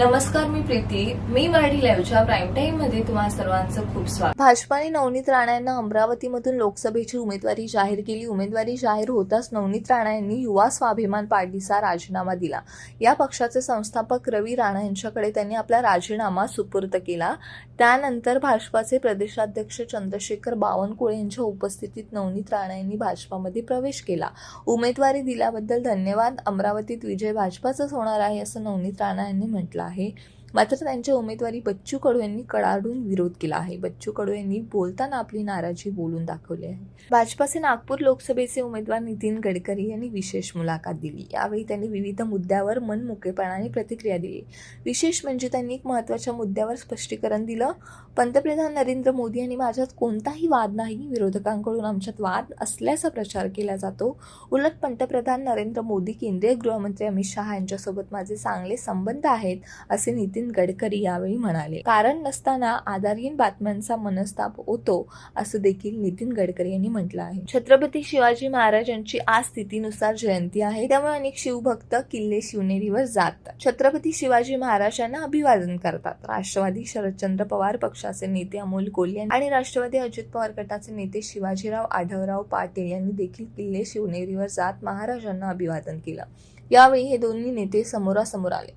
नमस्कार मी प्रीती. मी मराठी लाईव्हच्या प्राईम टाईममध्ये तुम्हा सर्वांचं खूप स्वागत. भाजपाने नवनीत राणा यांना अमरावतीमधून लोकसभेची उमेदवारी जाहीर केली. उमेदवारी जाहीर होताच नवनीत राणा यांनी युवा स्वाभिमान पार्टीचा राजीनामा दिला. या पक्षाचे संस्थापक रवी राणा यांच्याकडे त्यांनी आपला राजीनामा सुपूर्द केला. त्यानंतर भाजपाचे प्रदेशाध्यक्ष चंद्रशेखर बावनकुळे यांच्या उपस्थितीत नवनीत राणा यांनी भाजपामध्ये प्रवेश केला. उमेदवारी दिल्याबद्दल धन्यवाद. अमरावतीत विजय भाजपाचाच होणार आहे असं नवनीत राणा यांनी म्हटलं आहे. मात्र त्यांच्या उमेदवारी बच्चू कडू यांनी कडाडून विरोध केला आहे. बच्चू कडू यांनी बोलताना आपली नाराजी बोलून दाखवली आहे. भाजपाचे नागपूर लोकसभेचे उमेदवार नितीन गडकरी यांनी विशेष मुलाखत दिली. यावेळी त्यांनी विविध मुद्द्यावर मनमोकळेपणाने प्रतिक्रिया दिली. विशेष म्हणजे त्यांनी एक महत्त्वाच्या मुद्द्यावर स्पष्टीकरण दिलं. पंतप्रधान नरेंद्र मोदी यांनी माझ्यात कोणताही वाद नाही. विरोधकांकडून आमच्यात वाद असल्याचा प्रचार केला जातो. उलट पंतप्रधान नरेंद्र मोदी केंद्रीय गृहमंत्री अमित शहा यांच्यासोबत माझे चांगले संबंध आहेत असे नितीन नितीन गडकरी यावेळी म्हणाले कारण नसताना आधारहीन बातम्यांचा मनस्ताप होतो असं देखील नितीन गडकरी यांनी म्हटलं आहे. छत्रपती शिवाजी महाराज यांची आज स्थितीनुसार जयंती आहे त्यामुळे अनेक शिवभक्त किल्ले शिवनेरीवर जातात. छत्रपती शिवाजी महाराज यांना अभिवादन करतात. राष्ट्रवादी शरदचंद्र पवार पक्षाचे नेते अमोल कोल्हे आणि राष्ट्रवादी अजित पवार गटाचे नेते शिवाजीराव आढळराव पाटील यांनी देखील किल्ले शिवनेरीवर जात महाराजांना अभिवादन केलं. यावेळी हे दोन्ही नेते समोरासमोर आले.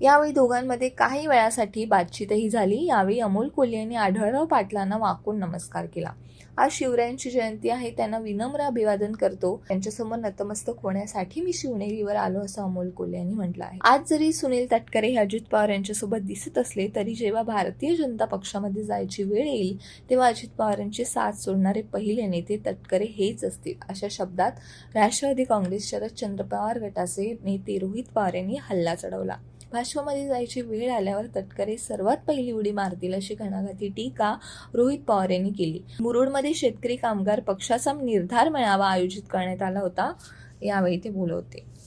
यावेळी दोघांमध्ये काय काही वेळासाठी बातचीतही झाली. यावेळी अमोल कोल्हे यांनी आढळराव पाटलांना वाकून नमस्कार केला. आज शिवरायांची जयंती आहे. त्यांना विनम्र अभिवादन करतो. त्यांच्यासमोर नतमस्तक होण्यासाठी मी शिवनेरीवर आलो असं अमोल कोल्हे यांनी म्हटलं आहे. आज जरी सुनील तटकरे हे अजित पवार यांच्यासोबत दिसत असले तरी जेव्हा भारतीय जनता पक्षामध्ये जायची वेळ येईल तेव्हा अजित पवारांची साथ सोडणारे पहिले नेते तटकरे हेच असतील अशा शब्दात राष्ट्रवादी काँग्रेस शरदचंद्र पवार गटाचे नेते रोहित पवार यांनी हल्ला चढवला. भाजपमध्ये जायची वेळ आल्यावर तटकरे सर्वात पहिली उडी मारतील अशी घणाघाती टीका रोहित पवार यांनी केली. मुरुडमध्ये शेतकरी कामगार पक्षाचा निर्धार मेळावा आयोजित करण्यात आला होता. यावेळी ते बोलवते